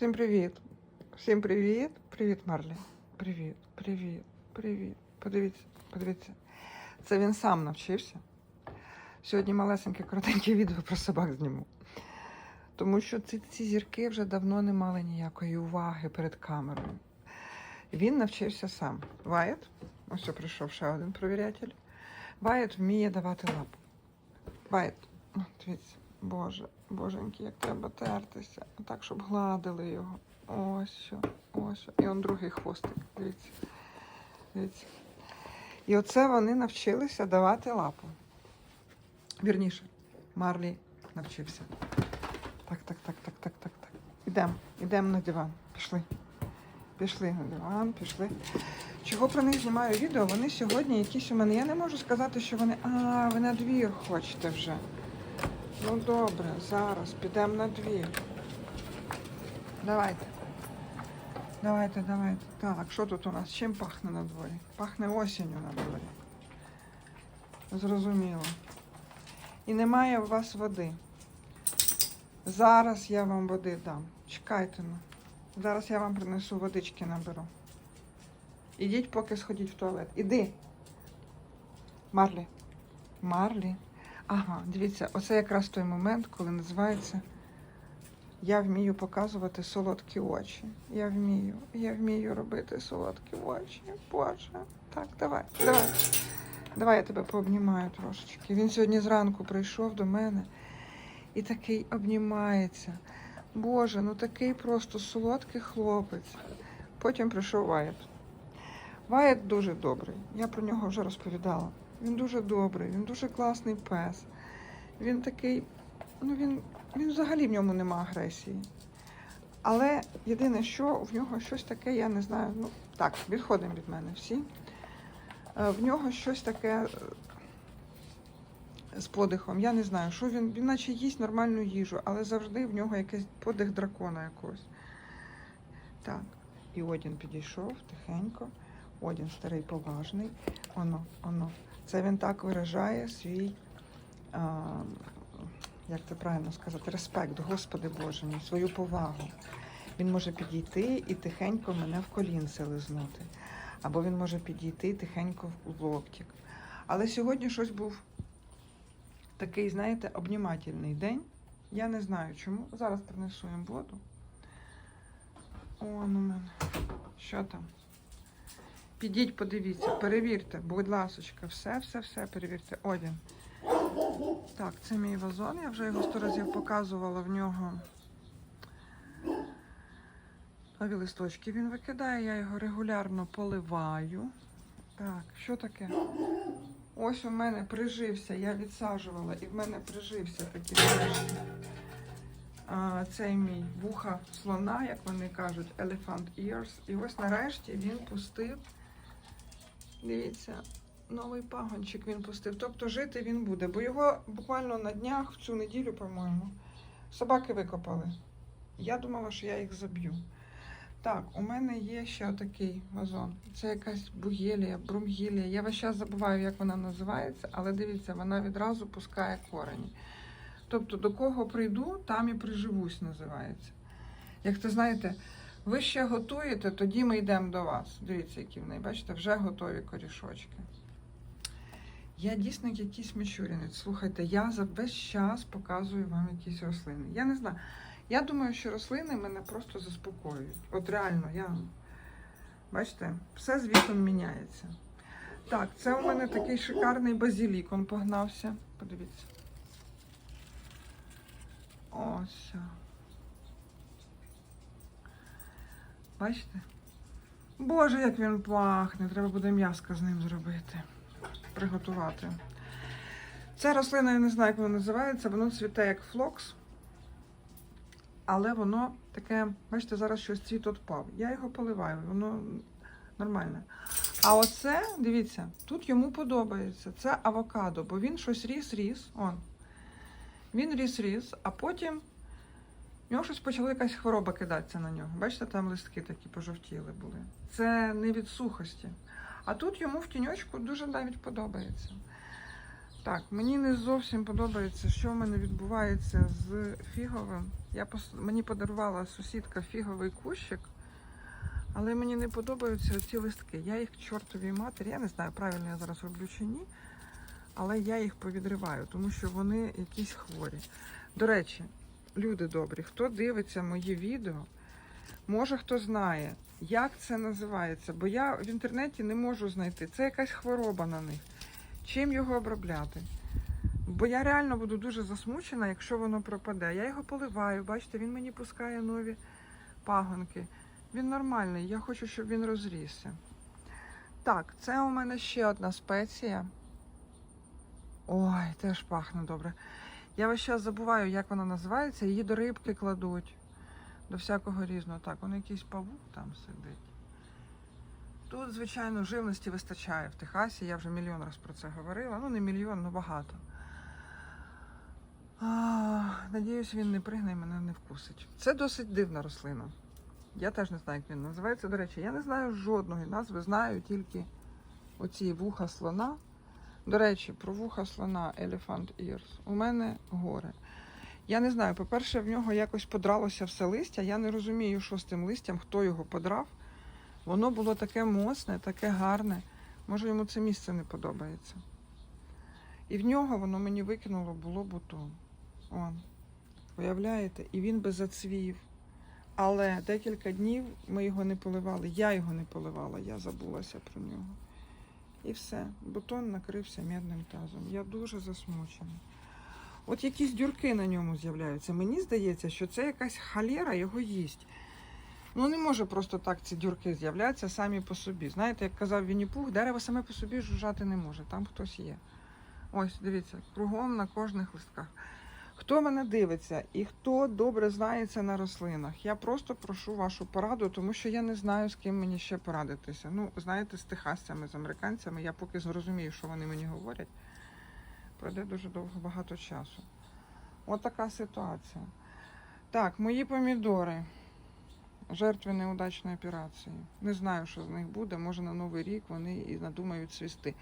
Всім привіт. Всім привіт. Привіт, Марлі. Привіт, привіт, привіт. Подивіться, подивіться. Це він сам навчився. Сьогодні малесеньке коротеньке відео про собак зніму. Тому що ці, ці зірки вже давно не мали ніякої уваги перед камерою. Він навчився сам. Вайт, ось що прийшов ще один провірятель. Вайт вміє давати лапу. Вайт, дивіться, Боже, боженьки, як треба тертися, так, щоб гладили його. Ось ось. І он другий хвостик. Дивіться. Дивіться. І оце вони навчилися давати лапу. Вірніше, Марлі навчився. Так, так, так, так, так, так, так. Ідемо, ідемо на диван. Пішли. Пішли на диван, пішли. Чого про них знімаю відео? Вони сьогодні якісь у мене. Я не можу сказати, що вони. А, ви на двір хочете вже. Ну добре, зараз підемо на двір. Давайте. Давайте, давайте. Так, що тут у нас? Чим пахне на дворі? Пахне осінню на дворі. Зрозуміло. І немає у вас води. Зараз я вам води дам. Чекайте ну. Зараз я вам принесу водички наберу. Ідіть, поки сходіть в туалет. Іди. Марлі. Марлі. Ага, дивіться, оце якраз той момент, коли називається Я вмію показувати солодкі очі. Я вмію, я вмію робити солодкі очі. Боже. Так, давай, давай. Давай я тебе пообнімаю трошечки. Він сьогодні зранку прийшов до мене і такий обнімається. Боже, ну такий просто солодкий хлопець. Потім прийшов Вайт. Вайт дуже добрий. Я про нього вже розповідала. Він дуже добрий, він дуже класний пес. Він такий, ну він, він взагалі в ньому нема агресії. Але єдине, що в нього щось таке, я не знаю. Ну так, відходимо від мене всі. Е, В нього щось таке е, з подихом. Я не знаю, що він, він наче їсть нормальну їжу, але завжди в нього якийсь подих дракона якогось. Так, і Одін підійшов тихенько. Одін старий поважний. Оно, оно. Це він так виражає свій, а, як це правильно сказати, респект, Господи Боже мій, свою повагу. Він може підійти і тихенько мене в колінце лизнути. Або він може підійти тихенько в локтик. Але сьогодні щось був такий, знаєте, обнімательний день. Я не знаю чому. Зараз принесу їм воду. Он у мене. Що там? Підіть, подивіться, перевірте, будь ласочка, все, все, все перевірте. Одін. Так, це мій вазон. Я вже його сто разів показувала в нього. Нові листочки він викидає, я його регулярно поливаю. Так, що таке? Ось у мене прижився, я відсаджувала, і в мене прижився такий. А, цей мій вуха слона, як вони кажуть, elephant ears. І ось нарешті він пустив. Дивіться, новий пагончик він пустив. Тобто жити він буде, бо його буквально на днях, в цю неділю, по-моєму, собаки викопали. Я думала, що я їх заб'ю. Так, у мене є ще отакий вазон. Це якась бугелія, брумгілія. Я весь час забуваю, як вона називається, але дивіться, вона відразу пускає корені. Тобто, до кого прийду, там і приживусь, називається. Як це знаєте, ви ще готуєте, тоді ми йдемо до вас. Дивіться, які в неї, бачите, вже готові корішочки. Я дійсно якийсь мічурінець. Слухайте, я за весь час показую вам якісь рослини. Я не знаю. Я думаю, що рослини мене просто заспокоюють. От реально, я. Бачите, все з віком міняється. Так, це у мене такий шикарний базилік, он погнався. Подивіться. Ось. Бачите? Боже, як він пахне. Треба буде м'яско з ним зробити. Приготувати. Ця рослина, я не знаю, як вона називається, воно цвіте як флокс. Але воно таке, бачите, зараз щось цвіт відпав. Я його поливаю, воно нормальне. А оце, дивіться, тут йому подобається. Це авокадо, бо він щось ріс-ріс. Він ріс-ріс, а потім в нього щось почала якась хвороба кидатися на нього. Бачите, там листки такі пожовтіли були. Це не від сухості. А тут йому в тіньочку дуже навіть подобається. Так, мені не зовсім подобається, що в мене відбувається з фіговим. Я пос... Мені подарувала сусідка фіговий кущик, але мені не подобаються ці листки. Я їх чортовій матері, я не знаю, правильно я зараз роблю чи ні, але я їх повідриваю, тому що вони якісь хворі. До речі, люди добрі, хто дивиться мої відео, може хто знає, як це називається, бо я в інтернеті не можу знайти. Це якась хвороба на них. Чим його обробляти? Бо я реально буду дуже засмучена, якщо воно пропаде. Я його поливаю, бачите, він мені пускає нові пагонки. Він нормальний, я хочу, щоб він розрісся. Так, це у мене ще одна спеція. Ой, теж пахне добре. Я весь час забуваю, як вона називається. Її до рибки кладуть, до всякого різного. Так, он якийсь павук там сидить. Тут, звичайно, живності вистачає в Техасі. Я вже мільйон раз про це говорила. Ну, не мільйон, але багато. А, надіюсь, він не пригне і мене не вкусить. Це досить дивна рослина. Я теж не знаю, як він називається. До речі, я не знаю жодної назви, знаю тільки оці вуха слона. До речі, про вуха слона Elephant Ears. У мене горе. Я не знаю, по-перше, в нього якось подралося все листя. Я не розумію, що з тим листям, хто його подрав. Воно було таке моцне, таке гарне. Може, йому це місце не подобається. І в нього воно мені викинуло було бутон. Он. Уявляєте? І він би зацвів. Але декілька днів ми його не поливали. Я його не поливала, я забулася про нього. І все. Бутон накрився мідним тазом. Я дуже засмучена. От якісь дюрки на ньому з'являються. Мені здається, що це якась халера його їсть. Ну не може просто так ці дюрки з'являтися самі по собі. Знаєте, як казав Вінні-Пух, дерево саме по собі жужжати не може, там хтось є. Ось, дивіться, кругом на кожних листках. Хто мене дивиться і хто добре знається на рослинах, я просто прошу вашу пораду, тому що я не знаю, з ким мені ще порадитися. Ну, знаєте, з техасцями, з американцями, я поки зрозумію, що вони мені говорять. Пройде дуже довго багато часу. От така ситуація. Так, мої помідори. Жертви неудачної операції. Не знаю, що з них буде. Може на Новий рік вони і надумають цвісти.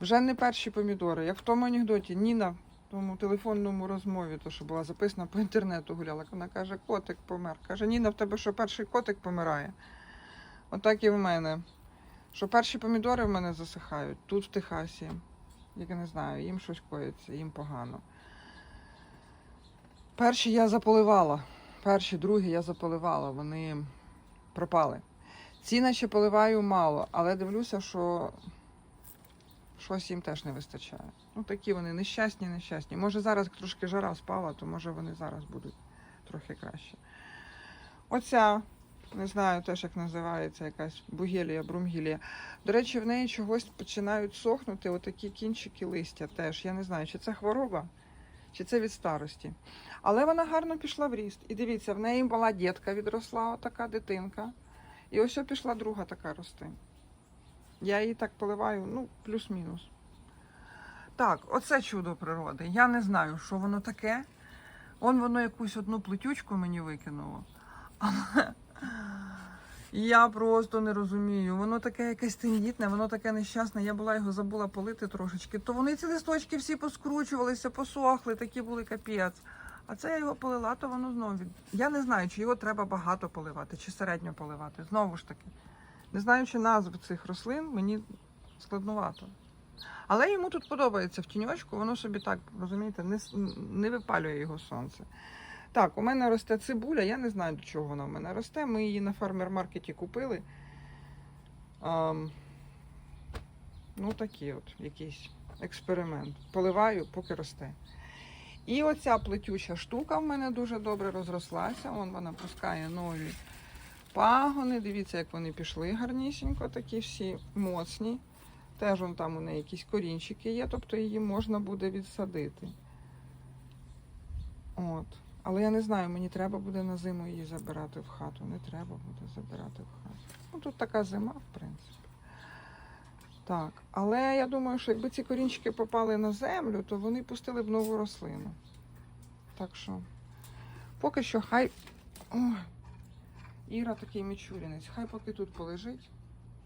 Вже не перші помідори. Як в тому анекдоті, Ніна тому телефонному розмові, то що була записана по інтернету гуляла. Вона каже, котик помер. Каже, Ніна, в тебе що перший котик помирає? Отак і в мене. Що перші помідори в мене засихають тут, в Техасі. Я не знаю, їм щось коїться, їм погано. Перші я заполивала. Перші, другі я заполивала, вони пропали. Ці наче поливаю мало, але дивлюся, що щось їм теж не вистачає. Ну, такі вони нещасні, нещасні. Може зараз трошки жара спала, то може вони зараз будуть трохи краще. Оця, не знаю теж, як називається, якась бугелія, брумгілія. До речі, в неї чогось починають сохнути отакі кінчики листя теж. Я не знаю, чи це хвороба, чи це від старості. Але вона гарно пішла в ріст. І дивіться, в неї була дітка відросла, така дитинка. І ось пішла друга така рости. Я її так поливаю, ну, плюс-мінус. Так, оце чудо природи. Я не знаю, що воно таке. Он воно якусь одну плетючку мені викинуло. Але я просто не розумію. Воно таке якесь тендітне, воно таке нещасне. Я була його забула полити трошечки. То вони ці листочки всі поскручувалися, посохли, такі були капець. А це я його полила, то воно знову. Я не знаю, чи його треба багато поливати, чи середньо поливати. Знову ж таки. Не знаючи назв цих рослин, мені складнувато. Але йому тут подобається в тіньочку, воно собі так, розумієте, не, не випалює його сонце. Так, у мене росте цибуля, я не знаю, до чого вона в мене росте. Ми її на фермер-маркеті купили. Ам, ну, такий от якийсь експеримент. Поливаю, поки росте. І оця плетюча штука в мене дуже добре розрослася. Вон вона пускає нові пагони. Дивіться, як вони пішли гарнісінько, такі всі моцні. Теж вон там у неї якісь корінчики є, тобто її можна буде відсадити. От. Але я не знаю, мені треба буде на зиму її забирати в хату. Не треба буде забирати в хату. Ну тут така зима, в принципі. Так, але я думаю, що якби ці корінчики попали на землю, то вони пустили б нову рослину. Так що, поки що хай. Ой, Іра такий мічурінець, хай поки тут полежить.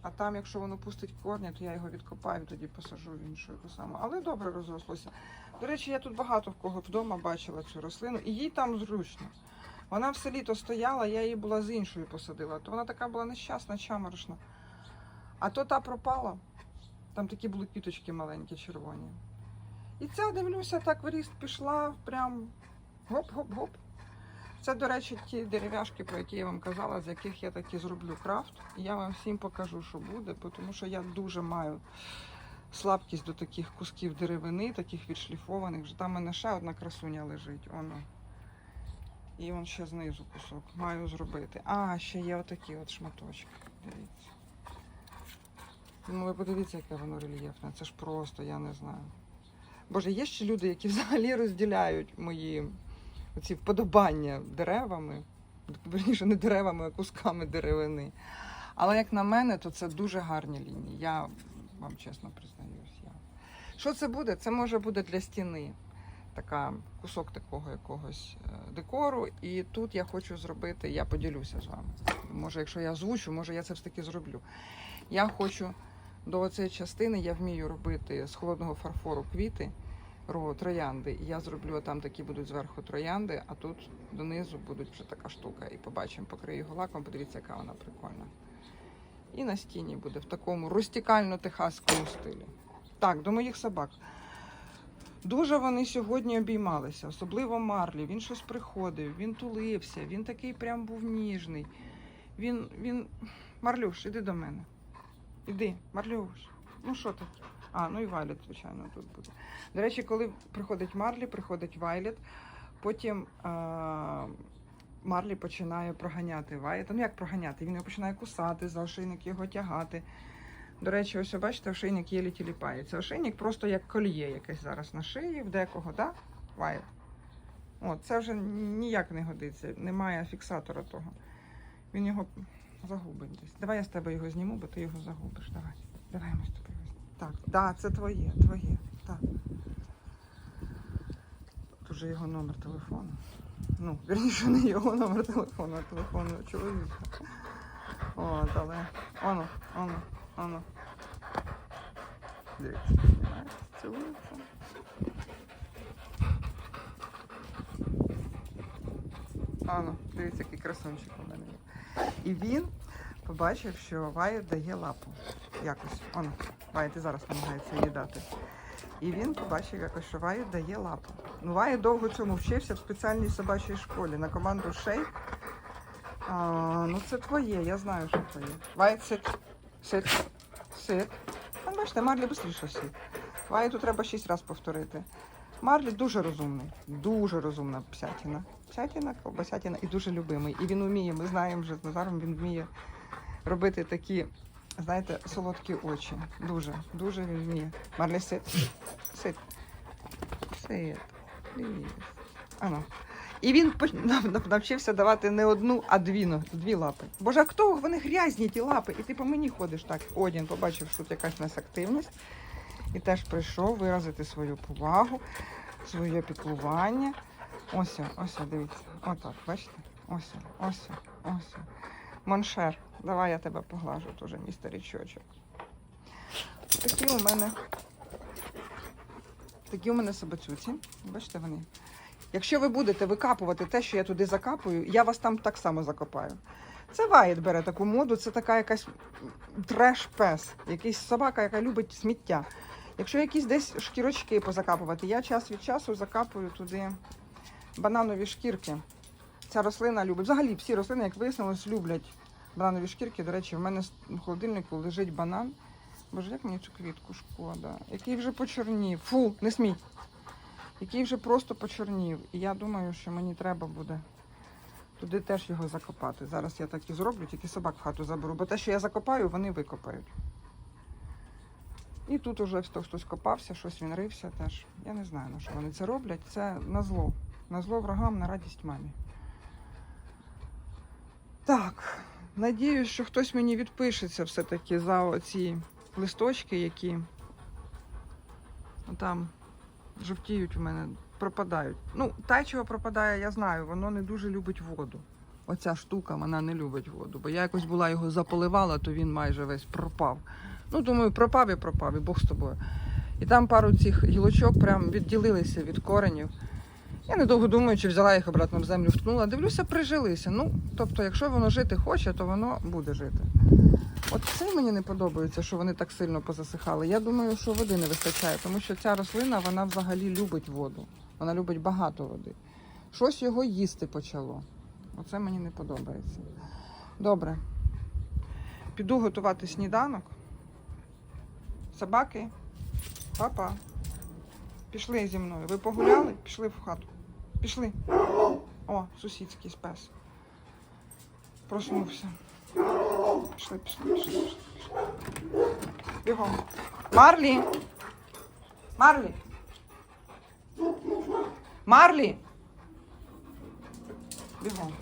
А там, якщо воно пустить корні, то я його відкопаю, тоді посажу в іншу яку саму. Але добре розрослося. До речі, я тут багато в кого вдома бачила цю рослину, і їй там зручно. Вона все літо стояла, я її була з іншою посадила. То вона така була нещасна, чаморошна. А то та пропала. Там такі були квіточки маленькі, червоні. І ця, дивлюся, так в ріст пішла, прям гоп-гоп-гоп. Це, до речі, ті дерев'яшки, про які я вам казала, з яких я таки зроблю крафт. І я вам всім покажу, що буде, тому що я дуже маю слабкість до таких кусків деревини, таких відшліфованих. Там в мене ще одна красуня лежить. Воно. І он ще знизу кусок. Маю зробити. А, ще є отакі от шматочки. Дивіться. Ну, ви подивіться, яке воно рельєфне. Це ж просто, я не знаю. Боже, є ще люди, які взагалі розділяють мої оці вподобання деревами. Верніше, не деревами, а кусками деревини. Але як на мене, то це дуже гарні лінії. Я вам чесно признаюсь. Я. Що це буде? Це може буде для стіни. Така кусок такого якогось е, декору. І тут я хочу зробити, я поділюся з вами. Може, якщо я озвучу, може я це все таки зроблю. Я хочу до цієї частини, я вмію робити з холодного фарфору квіти, троянди. І я зроблю там такі будуть зверху троянди, а тут донизу будуть вже така штука. І побачимо, покрию його лаком, подивіться, яка вона прикольна. І на стіні буде в такому рустікально-техаському стилі. Так, до моїх собак. Дуже вони сьогодні обіймалися, особливо Марлі. Він щось приходив, він тулився, він такий прям був ніжний. Він, він. Марлюш, іди до мене. Іди, Марлюш. Ну що таке? А, ну і Вайлет, звичайно, тут буде. До речі, коли приходить Марлі, приходить Вайлет, потім а, Марлі починає проганяти Вайлета. Ну як проганяти? Він його починає кусати, за ошейник його тягати. До речі, ось бачите, ошейник єлі тіліпається. Ошейник просто як кольє якесь зараз на шиї, в декого, так? Вайлет? О, це вже ніяк не годиться, немає фіксатора того. Він його загубить десь. Давай я з тебе його зніму, бо ти його загубиш. Давай. Давай ми з. Так, да, це твоє, твоє. Так. Тут уже його номер телефону. Ну, вірніше, не його номер телефону, а телефону чоловіка. От, але. Оно, оно, оно. Дивіться, знімається, цілується. Ано, дивіться, який красунчик у мене є. І він побачив, що Вайт дає лапу. Якось. Оно, Вайт зараз намагається її дати. І він побачив якось, що Вайт дає лапу. Ну, Вайт довго цьому вчився в спеціальній собачій школі на команду Шейк. А, ну це твоє, я знаю, що твоє. Вайт сит. Сит. Сит. Там бачите, Марлі швидше сит. Вайту треба шість разів повторити. Марлі дуже розумний, дуже розумна псятіна. Псятіна, колбасятіна і дуже любимий. І він вміє, ми знаємо вже з Назаром, він вміє робити такі, знаєте, солодкі очі. Дуже, дуже вміє. Марлі сит. Сит. Сит. Ано. І він навчився давати не одну, а дві, дві лапи. Боже, а хто? Вони грязні, ті лапи. І ти по мені ходиш так. Одін побачив, що тут якась у нас активність. І теж прийшов виразити свою повагу, своє піклування. Ось, ось, дивіться. Отак, бачите? Ось, ось, ось. Моншер, давай я тебе поглажу теж, мій старічочок. Такі у мене. Такі у мене собацюці. Бачите вони? Якщо ви будете викапувати те, що я туди закапую, я вас там так само закопаю. Це Ваєт бере таку моду, це така якась треш-пес, якийсь собака, яка любить сміття. Якщо якісь десь шкірочки позакапувати, я час від часу закапую туди бананові шкірки. Ця рослина любить. Взагалі всі рослини, як вияснилось, люблять бананові шкірки. До речі, в мене в холодильнику лежить банан. Боже, як мені цю квітку шкода. Який вже почорнів. Фу, не смій. Який вже просто почорнів. І я думаю, що мені треба буде туди теж його закопати. Зараз я так і зроблю, тільки собак в хату заберу. Бо те, що я закопаю, вони викопають. І тут уже хтось копався, щось він рився теж. Я не знаю, на що вони це роблять. Це на зло. На зло врагам, на радість мамі. Так, надіюсь, що хтось мені відпишеться все-таки за ці листочки, які там жовтіють у мене, пропадають. Ну, тайчево пропадає, я знаю, воно не дуже любить воду. оця штука, вона не любить воду. Бо я якось була його заполивала, то він майже весь пропав. Ну, думаю, пропав і пропав, і Бог з тобою. І там пару цих гілочок прям відділилися від коренів. Я недовго думаючи, взяла їх обратно в землю, вткнула. Дивлюся, прижилися. Ну, тобто, якщо воно жити хоче, то воно буде жити. От це мені не подобається, що вони так сильно позасихали. Я думаю, що води не вистачає, тому що ця рослина вона взагалі любить воду. Вона любить багато води. Щось його їсти почало. Оце мені не подобається. Добре. Піду готувати сніданок. Собаки. Папа. Пішли зі мною. Ви погуляли? Пішли в хату. Пішли. О, сусідський спес. Проснувся. Пішли, пішли, пішли, пішли. Бігом. Марлі. Марлі. Марлі. Бігом.